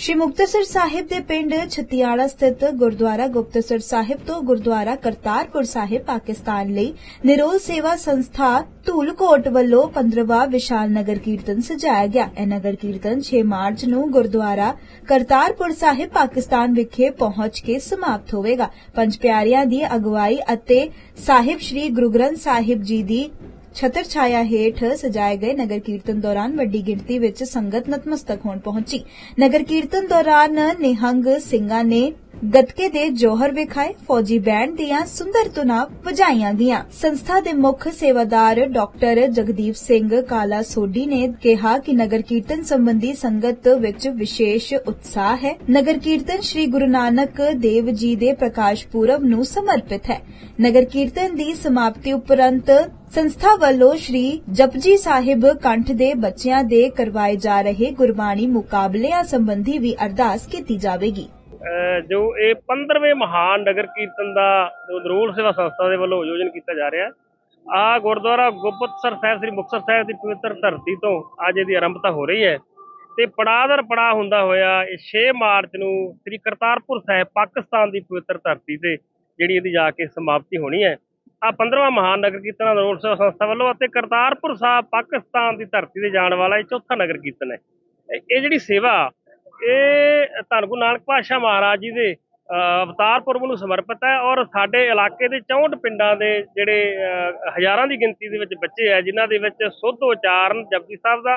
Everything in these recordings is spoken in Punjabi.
ਸ਼੍ਰੀ ਮੁਕਤਸਰ ਸਾਹਿਬ ਦੇ ਪਿੰਡ ਛਤਿਆੜਾ ਸਥਿਤ ਗੁਰਦੁਆਰਾ ਗੁਪਤਸਰ ਸਾਹਿਬ ਤੋਂ ਗੁਰਦੁਆਰਾ ਕਰਤਾਰਪੁਰ ਸਾਹਿਬ, ਪਾਕਿਸਤਾਨ ਲਈ ਨਿਰੋਲ ਸੇਵਾ ਸੰਸਥਾ ਧੂਲਕੋਟ ਵੱਲੋਂ 15ਵਾਂ ਵਿਸ਼ਾਲ ਨਗਰ ਕੀਰਤਨ ਸਜਾਇਆ ਗਿਆ। ਇਹ ਨਗਰ ਕੀਰਤਨ 6 ਮਾਰਚ ਨੂੰ ਗੁਰਦੁਆਰਾ ਕਰਤਾਰਪੁਰ ਸਾਹਿਬ, ਪਾਕਿਸਤਾਨ ਵਿਖੇ ਪਹੁੰਚ ਕੇ ਸਮਾਪਤ ਹੋਵੇਗਾ। ਪੰਜ ਪਿਆਰਿਆਂ ਦੀ ਅਗਵਾਈ ਅਤੇ ਸਾਹਿਬ ਸ੍ਰੀ ਗੁਰੂ ਗ੍ਰੰਥ ਸਾਹਿਬ ਜੀ ਦੀ ਛਤਰ ਛਾਇਆ ਹੇਠ ਸਜਾਏ ਗਏ ਨਗਰ ਕੀਰਤਨ ਦੌਰਾਨ ਵੱਡੀ ਗਿਣਤੀ ਵਿੱਚ ਸੰਗਤ ਨਤਮਸਤਕ ਹੋਣ ਪਹੁੰਚੀ। ਨਗਰ ਕੀਰਤਨ ਦੌਰਾਨ ਨਿਹੰਗ ਸਿੰਘਾਂ ਨੇ ਗਤਕੇ ਦੇ ਜੋਹਰ ਵਿਖਾਏ ਫੌਜੀ ਬੈਂਡ ਦੀਆਂ ਸੁੰਦਰ ਧੁਨਾਂ ਵਜਾਈਆਂ ਗਈਆਂ। ਸੰਸਥਾ ਦੇ ਮੁੱਖ ਸੇਵਾਦਾਰ ਡਾਕਟਰ ਜਗਦੀਪ ਸਿੰਘ ਕਾਲਾ ਸੋਢੀ ਨੇ ਕਿਹਾ ਕਿ ਨਗਰ ਕੀਰਤਨ ਸੰਬੰਧੀ ਸੰਗਤ ਵਿੱਚ ਵਿਸ਼ੇਸ਼ ਉਤਸ਼ਾਹ ਹੈ। ਨਗਰ ਕੀਰਤਨ ਸ੍ਰੀ ਗੁਰੂ ਨਾਨਕ ਦੇਵ ਜੀ ਦੇ ਪ੍ਰਕਾਸ਼ ਪੁਰਬ ਨੂੰ ਸਮਰਪਿਤ ਹੈ। ਨਗਰ ਕੀਰਤਨ ਦੀ ਸਮਾਪਤੀ ਉਪਰੰਤ ਸੰਸਥਾ ਵੱਲੋਂ ਸ਼੍ਰੀ ਜਪਜੀ ਸਾਹਿਬ ਕੰਠ ਦੇ ਬੱਚਿਆਂ ਦੇ ਕਰਵਾਏ ਜਾ ਰਹੇ ਗੁਰਬਾਣੀ ਮੁਕਾਬਲਿਆਂ ਸੰਬੰਧੀ ਵੀ ਅਰਦਾਸ ਕੀਤੀ ਜਾਵੇਗੀ। ਜੋ ਇਹ 15ਵੇਂ ਮਹਾਨ ਨਗਰ ਕੀਰਤਨ ਦਾ, ਜੋ ਨਰੋਲ ਸੇਵਾ ਸੰਸਥਾ ਦੇ ਵੱਲੋਂ ਆਯੋਜਨ ਕੀਤਾ ਜਾ ਰਿਹਾ ਆ ਗੁਰਦੁਆਰਾ ਗੁਪਤਸਰ ਸਾਹਿਬ, ਸ੍ਰੀ ਮੁਕਤਸਰ ਸਾਹਿਬ ਦੀ ਪਵਿੱਤਰ ਧਰਤੀ ਤੋਂ ਅੱਜ ਇਹਦੀ ਆਰੰਭਤਾ ਹੋ ਰਹੀ ਹੈ ਤੇ ਪੜਾਦਰ ਪੜਾਅ ਹੁੰਦਾ ਹੋਇਆ ਇਹ 6 ਮਾਰਚ ਨੂੰ ਸ੍ਰੀ ਕਰਤਾਰਪੁਰ ਸਾਹਿਬ, ਪਾਕਿਸਤਾਨ ਦੀ ਪਵਿੱਤਰ ਧਰਤੀ ਤੇ ਜਿਹੜੀ ਇਹਦੀ ਜਾ ਕੇ ਸਮਾਪਤੀ ਹੋਣੀ ਹੈ। ਆ 15ਵਾਂ ਮਹਾਨ ਨਗਰ ਕੀਰਤਨ ਨਰੋਲ ਸੇਵਾ ਸੰਸਥਾ ਵੱਲੋਂ ਅਤੇ ਕਰਤਾਰਪੁਰ ਸਾਹਿਬ, ਪਾਕਿਸਤਾਨ ਦੀ ਧਰਤੀ ਤੇ ਜਾਣ ਵਾਲਾ ਇਹ ਚੌਥਾ ਨਗਰ ਕੀਰਤਨ ਹੈ। ਇਹ ਜਿਹੜੀ ਸੇਵਾ ਇਹ ਧੰਨ ਗੁਰੂ ਨਾਨਕ ਪਾਤਸ਼ਾਹ ਮਹਾਰਾਜ ਜੀ ਦੇ ਅਵਤਾਰ ਪੁਰਬ ਨੂੰ ਸਮਰਪਿਤ ਹੈ ਔਰ ਸਾਡੇ ਇਲਾਕੇ ਦੇ 64 ਪਿੰਡਾਂ ਦੇ ਜਿਹੜੇ ਹਜ਼ਾਰਾਂ ਦੀ ਗਿਣਤੀ ਦੇ ਵਿੱਚ ਬੱਚੇ ਹੈ, ਜਿਨ੍ਹਾਂ ਦੇ ਵਿੱਚ ਸੁੱਧ ਉਚਾਰਨ ਜਪਜੀ ਸਾਹਿਬ ਦਾ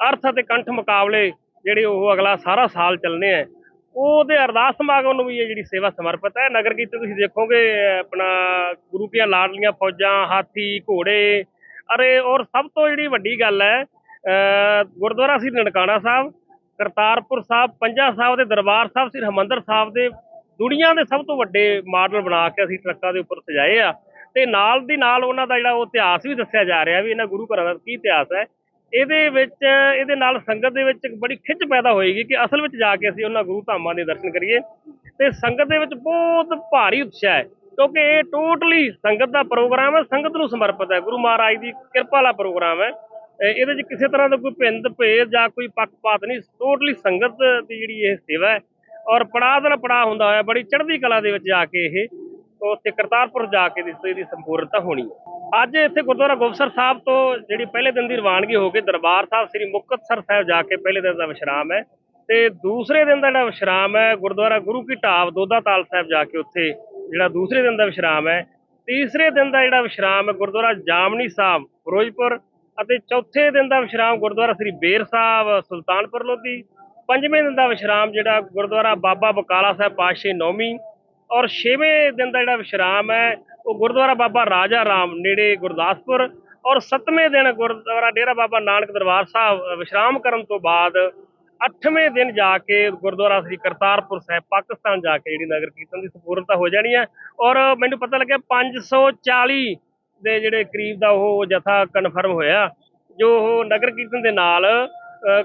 ਅਰਥ ਅਤੇ ਕੰਠ ਮੁਕਾਬਲੇ ਜਿਹੜੇ ਉਹ ਅਗਲਾ ਸਾਰਾ ਸਾਲ ਚੱਲਣੇ ਹੈ। ਉਹਦੇ ਅਰਦਾਸ ਸਮਾਗਮ ਨੂੰ ਵੀ ਇਹ ਜਿਹੜੀ ਸੇਵਾ ਸਮਰਪਿਤ ਹੈ। ਨਗਰ ਕੀਰਤਨ ਤੁਸੀਂ ਦੇਖੋਗੇ, ਆਪਣਾ ਗੁਰੂ ਕੀਆਂ ਲਾਡਲੀਆਂ ਫੌਜਾਂ, ਹਾਥੀ, ਘੋੜੇ, ਅਰੇ, ਔਰ ਸਭ ਤੋਂ ਜਿਹੜੀ ਵੱਡੀ ਗੱਲ ਹੈ ਗੁਰਦੁਆਰਾ ਸ੍ਰੀ ਨਨਕਾਣਾ ਸਾਹਿਬ ਕਰਤਾਰਪੁਰ ਸਾਹਿਬ, ਪੰਜਾ ਸਾਹਿਬ ਦੇ ਦਰਬਾਰ ਸਾਹਿਬ ਸ੍ਰੀ ਹਰਿਮੰਦਰ ਸਾਹਿਬ ਦੇ ਦੁਨੀਆ ਦੇ ਸਭ ਤੋਂ ਵੱਡੇ ਮਾਡਲ ਬਣਾ ਕੇ ਅਸੀਂ ਟਰੱਕਾਂ ਦੇ ਉੱਪਰ ਸਜਾਏ ਆ। ਤੇ ਨਾਲ ਦੀ ਨਾਲ ਉਹਨਾਂ ਦਾ ਜਿਹੜਾ ਉਹ ਇਤਿਹਾਸ ਵੀ ਦੱਸਿਆ ਜਾ ਰਿਹਾ ਵੀ ਇਹਨਾਂ ਗੁਰੂ ਘਰਾਂ ਦਾ ਕੀ ਇਤਿਹਾਸ ਹੈ। ਇਹਦੇ ਵਿੱਚ, ਇਹਦੇ ਨਾਲ ਸੰਗਤ ਦੇ ਵਿੱਚ ਇੱਕ ਬੜੀ ਖਿੱਚ ਪੈਦਾ ਹੋਏਗੀ ਕਿ ਅਸਲ ਵਿੱਚ ਜਾ ਕੇ ਅਸੀਂ ਉਹਨਾਂ ਗੁਰੂ ਧਾਮਾਂ ਦੇ ਦਰਸ਼ਨ ਕਰੀਏ। ਤੇ ਸੰਗਤ ਦੇ ਵਿੱਚ ਬਹੁਤ ਭਾਰੀ ਉਤਸ਼ਾਹ ਹੈ, ਕਿਉਂਕਿ ਇਹ ਟੋਟਲੀ ਸੰਗਤ ਦਾ ਪ੍ਰੋਗਰਾਮ ਹੈ, ਸੰਗਤ ਨੂੰ ਸਮਰਪਿਤ ਹੈ। ਗੁਰੂ ਮਹਾਰਾਜ ਦੀ ਕਿਰਪਾ ਵਾਲਾ ਪ੍ਰੋਗਰਾਮ ਹੈ। ਇਹਦੇ 'ਚ ਕਿਸੇ ਤਰ੍ਹਾਂ ਦਾ ਕੋਈ ਭਿੰਦ ਭੇਦ ਜਾਂ ਕੋਈ ਪੱਖਪਾਤ ਨਹੀਂ ਟੋਟਲੀ ਸੰਗਤ ਦੀ ਜਿਹੜੀ ਇਹ ਸੇਵਾ ਹੈ। ਔਰ ਪੜਾਅ ਦਰ ਪੜਾਅ ਹੁੰਦਾ ਹੋਇਆ, ਬੜੀ ਚੜ੍ਹਦੀ ਕਲਾ ਦੇ ਵਿੱਚ ਜਾ ਕੇ ਇਹ, ਉੱਥੇ ਕਰਤਾਰਪੁਰ ਜਾ ਕੇ ਇਸ ਦੀ ਸੰਪੂਰਨਤਾ ਹੋਣੀ ਹੈ। ਅੱਜ ਇੱਥੇ ਗੁਰਦੁਆਰਾ ਗੋਬਸਰ ਸਾਹਿਬ ਤੋਂ ਜਿਹੜੀ ਪਹਿਲੇ ਦਿਨ ਦੀ ਰਵਾਨਗੀ ਹੋ ਕੇ ਦਰਬਾਰ ਸਾਹਿਬ ਸ੍ਰੀ ਮੁਕਤਸਰ ਸਾਹਿਬ ਜਾ ਕੇ ਪਹਿਲੇ ਦਿਨ ਦਾ ਵਿਸ਼ਰਾਮ ਹੈ। ਤੇ ਦੂਸਰੇ ਦਿਨ ਦਾ ਜਿਹੜਾ ਵਿਸ਼ਰਾਮ ਹੈ, ਗੁਰਦੁਆਰਾ ਗੁਰੂ ਕੀ ਢਾਬ ਦੋਦਾ ਤਾਲ ਸਾਹਿਬ ਜਾ ਕੇ ਉੱਥੇ ਜਿਹੜਾ ਦੂਸਰੇ ਦਿਨ ਦਾ ਵਿਸ਼ਰਾਮ ਹੈ। ਤੀਸਰੇ ਦਿਨ ਦਾ ਜਿਹੜਾ ਵਿਸ਼ਰਾਮ ਹੈ, ਗੁਰਦੁਆਰਾ ਜਾਮਨੀ ਸਾਹਿਬ, ਫਿਰੋਜ਼ਪੁਰ ਅਤੇ ਚੌਥੇ ਦਿਨ ਦਾ ਵਿਸ਼ਰਾਮ ਗੁਰਦੁਆਰਾ ਸ੍ਰੀ ਬੇਰ ਸਾਹਿਬ, ਸੁਲਤਾਨਪੁਰ ਲੋਧੀ। ਪੰਜਵੇਂ ਦਿਨ ਦਾ ਵਿਸ਼ਰਾਮ ਜਿਹੜਾ ਗੁਰਦੁਆਰਾ ਬਾਬਾ ਬਕਾਲਾ ਸਾਹਿਬ ਪਾਤਸ਼ਾਹੀ ਨੌਵੀਂ। ਔਰ ਛੇਵੇਂ ਦਿਨ ਦਾ ਜਿਹੜਾ ਵਿਸ਼ਰਾਮ ਹੈ, ਉਹ ਗੁਰਦੁਆਰਾ ਬਾਬਾ ਰਾਜਾ ਰਾਮ ਨੇੜੇ ਗੁਰਦਾਸਪੁਰ। ਔਰ ਸੱਤਵੇਂ ਦਿਨ ਗੁਰਦੁਆਰਾ ਡੇਰਾ ਬਾਬਾ ਨਾਨਕ ਦਰਬਾਰ ਸਾਹਿਬ ਵਿਸ਼ਰਾਮ ਕਰਨ ਤੋਂ ਬਾਅਦ ਅੱਠਵੇਂ ਦਿਨ ਜਾ ਕੇ ਗੁਰਦੁਆਰਾ ਸ੍ਰੀ ਕਰਤਾਰਪੁਰ ਸਾਹਿਬ, ਪਾਕਿਸਤਾਨ ਜਾ ਕੇ ਜਿਹੜੀ ਨਗਰ ਕੀਰਤਨ ਦੀ ਸੰਪੂਰਨਤਾ ਹੋ ਜਾਣੀ ਹੈ। ਔਰ ਮੈਨੂੰ ਪਤਾ ਲੱਗਿਆ 540 ਦੇ ਜਿਹੜੇ ਕਰੀਬ ਦਾ ਉਹ ਜਥਾ ਕਨਫਰਮ ਹੋਇਆ ਜੋ ਉਹ ਨਗਰ ਕੀਰਤਨ ਦੇ ਨਾਲ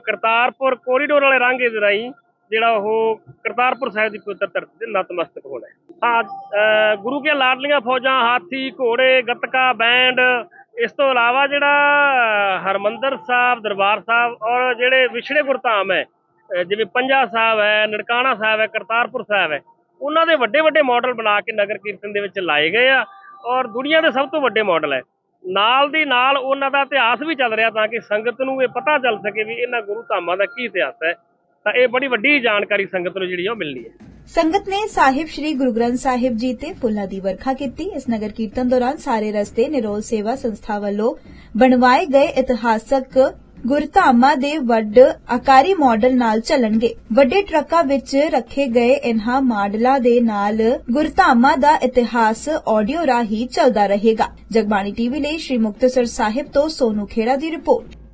ਕਰਤਾਰਪੁਰ ਕੋਰੀਡੋਰ ਵਾਲੇ ਰਾਂਗੇ ਦੇ ਰਾਹੀਂ ਜਿਹੜਾ ਉਹ ਕਰਤਾਰਪੁਰ ਸਾਹਿਬ ਦੀ ਪਵਿੱਤਰ ਧਰਤੀ ਤੇ ਨਤਮਸਤਕ ਹੋਣਾ ਹਾਂ। ਗੁਰੂ ਕੇ ਲਾਡਲੀਆਂ ਫੌਜਾਂ ਹਾਥੀ ਘੋੜੇ ਗੱਤਕਾ ਬੈਂਡ ਇਸ ਤੋਂ ਇਲਾਵਾ ਜਿਹੜਾ ਅ, ਹਰਮੰਦਰ ਸਾਹਿਬ ਦਰਬਾਰ ਸਾਹਿਬ ਔਰ ਜਿਹੜੇ ਵਿਛੜੇ ਗੁਰਧਾਮ ਹੈ ਜਿਵੇਂ ਪੰਜਾ ਸਾਹਿਬ ਹੈ ਨਨਕਾਣਾ ਸਾਹਿਬ ਹੈ ਕਰਤਾਰਪੁਰ ਸਾਹਿਬ ਹੈ ਉਹਨਾਂ ਦੇ ਵੱਡੇ ਵੱਡੇ ਮਾਡਲ ਬਣਾ ਕੇ ਨਗਰ ਕੀਰਤਨ ਦੇ ਵਿੱਚ ਲਾਏ ਗਏ ਆ। ਔਰ ਦੁਨੀਆ ਦੇ ਸਭ ਤੋਂ ਵੱਡੇ ਮਾਡਲ ਹੈ। ਨਾਲ ਦੀ ਨਾਲ ਉਹਨਾਂ ਦਾ ਇਤਿਹਾਸ ਵੀ ਚੱਲ ਰਿਹਾ ਤਾਂ ਕਿ ਸੰਗਤ ਨੂੰ ਇਹ ਪਤਾ ਚੱਲ ਸਕੇ ਵੀ ਇਹਨਾਂ ਗੁਰੂ ਧਾਮਾਂ ਦਾ ਕੀ ਇਤਿਹਾਸ ਹੈ। ਤਾਂ ਇਹ ਬੜੀ ਵੱਡੀ ਜਾਣਕਾਰੀ ਸੰਗਤ ਨੂੰ ਜਿਹੜੀ ਉਹ ਮਿਲਣੀ ਹੈ। ਸੰਗਤ ਨੇ ਸਾਹਿਬ ਸ੍ਰੀ ਗੁਰੂ ਗ੍ਰੰਥ ਸਾਹਿਬ ਜੀ ਤੇ ਫੁੱਲਾਂ ਦੀ ਵਰਖਾ ਕੀਤੀ। ਇਸ ਨਗਰ ਕੀਰਤਨ ਦੌਰਾਨ ਸਾਰੇ ਰਸਤੇ, ਨਿਰੋਲ ਸੇਵਾ ਸੰਸਥਾ ਵੱਲੋਂ ਬਣਵਾਏ ਗਏ ਇਤਿਹਾਸਕ ਗੁਰਧਾਮਾਂ ਦੇ ਵੱਡ ਆਕਾਰੀ ਮਾਡਲ ਨਾਲ ਚੱਲਣਗੇ। ਵੱਡੇ ਟਰੱਕਾਂ ਵਿੱਚ ਰੱਖੇ ਗਏ ਇਨ੍ਹਾਂ ਮਾਡਲਾਂ ਦੇ ਨਾਲ ਗੁਰਧਾਮਾਂ ਦਾ ਇਤਿਹਾਸ ਆਡੀਓ ਰਾਹੀਂ ਚੱਲਦਾ ਰਹੇਗਾ। ਜਗਬਾਣੀ ਟੀਵੀ ਲਈ ਸ਼੍ਰੀ ਮੁਕਤਸਰ ਸਾਹਿਬ ਤੋਂ ਸੋਨੂ ਖੇੜਾ ਦੀ ਰਿਪੋਰਟ।